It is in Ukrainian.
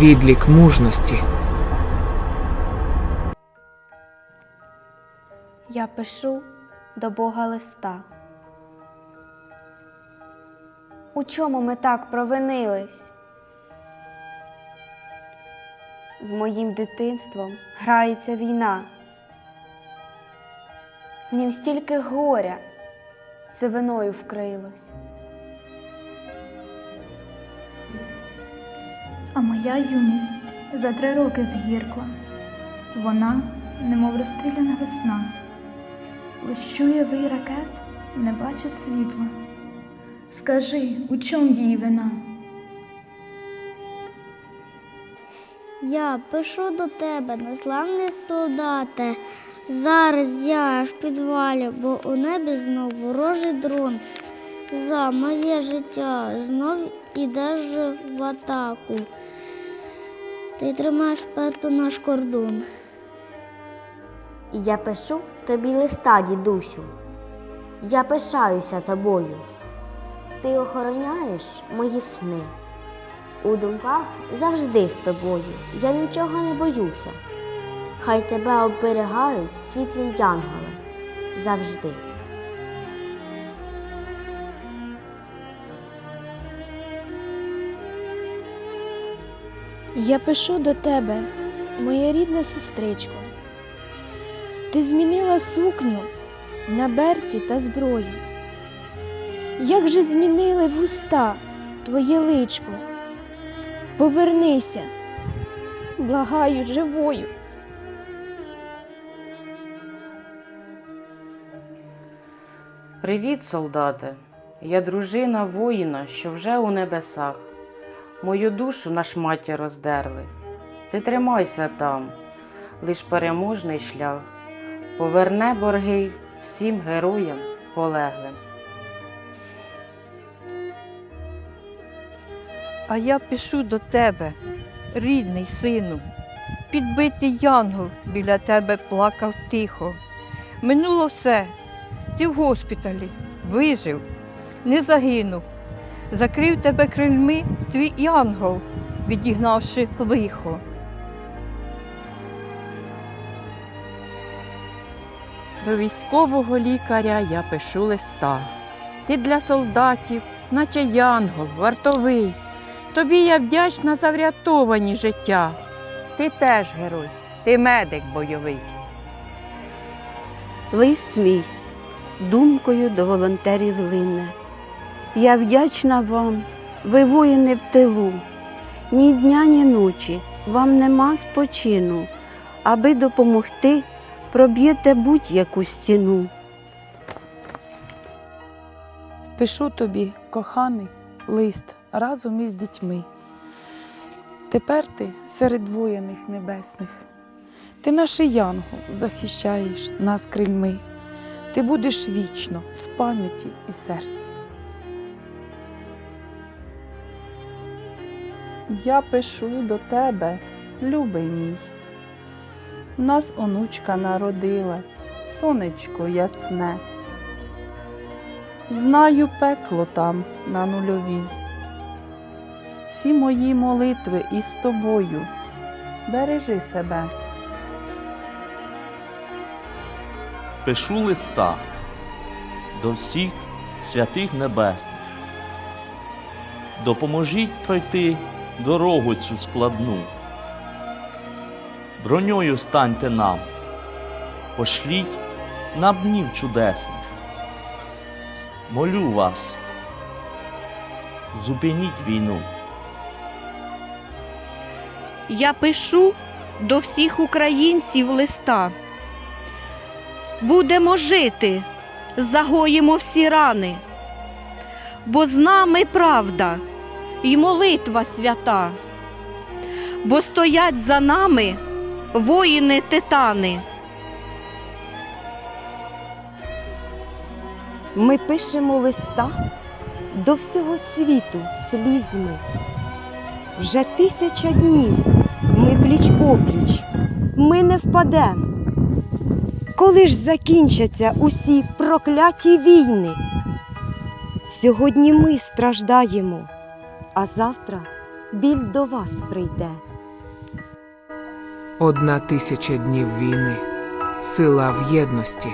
відлік мужності. Я пишу до Бога листа. У чому ми так провинились? З моїм дитинством грається війна. В нім стільки горя сивиною вкрилось. А моя юність за три роки згіркла. Вона, немов розстріляна весна, лиш чує вий ракет, не бачить світла. Скажи, у чом її вина? Я пишу до тебе, неславний солдате. Зараз я в підвалі, бо у небі знов ворожий дрон. За моє життя знов ідеш в атаку. Ти тримаєш пето наш кордон. Я пишу тобі листа, дідусю. Я пишаюся тобою. Ти охороняєш мої сни. У думках завжди з тобою. Я нічого не боюся. Хай тебе оберігають світлі янголи завжди. Я пишу до тебе, моя рідна сестричко. Ти змінила сукню на берці та зброю. Як же змінили вуста твоє личко? Повернися, благаю живою. Привіт, солдате. Я дружина воїна, що вже у небесах. Мою душу на шматі роздерли. Ти тримайся там, лиш переможний шлях поверне борги всім героям полеглим. А я пишу до тебе, рідний сину. Підбитий янгол біля тебе плакав тихо. Минуло все. Ти в госпіталі вижив, не загинув. Закрив тебе крильми твій янгол, відігнавши лихо. До військового лікаря я пишу листа. Ти для солдатів, наче янгол, вартовий. Тобі я вдячна за врятовані життя. Ти теж герой, ти медик бойовий. Лист мій думкою до волонтерів лине. Я вдячна вам, ви воїни в тилу. Ні дня, ні ночі вам нема спочину, аби допомогти, проб'єте будь-яку стіну. Пишу тобі, коханий, лист разом із дітьми. Тепер ти серед воїних небесних. Ти наш янгол захищаєш нас крильми. Ти будеш вічно в пам'яті і серці. Я пишу до тебе, любий мій. Нас онучка народилась, сонечко ясне. Знаю пекло там на нульовій. Всі мої молитви із тобою. Бережи себе. пишу листа до всіх святих небесних. Допоможіть пройти дорогу цю складну. Броньою станьте нам, пошліть нам днів чудесних. Молю вас, зупиніть війну. Я пишу до всіх українців листа. Будемо жити, загоїмо всі рани, бо з нами правда і молитва свята, бо стоять за нами воїни титани. Ми пишемо листа до всього світу слізьми. Вже тисяча днів ми пліч опліч, ми не впадем. Коли ж закінчаться усі прокляті війни? Сьогодні ми страждаємо, а завтра біль до вас прийде. Одна тисяча днів війни, сила в єдності.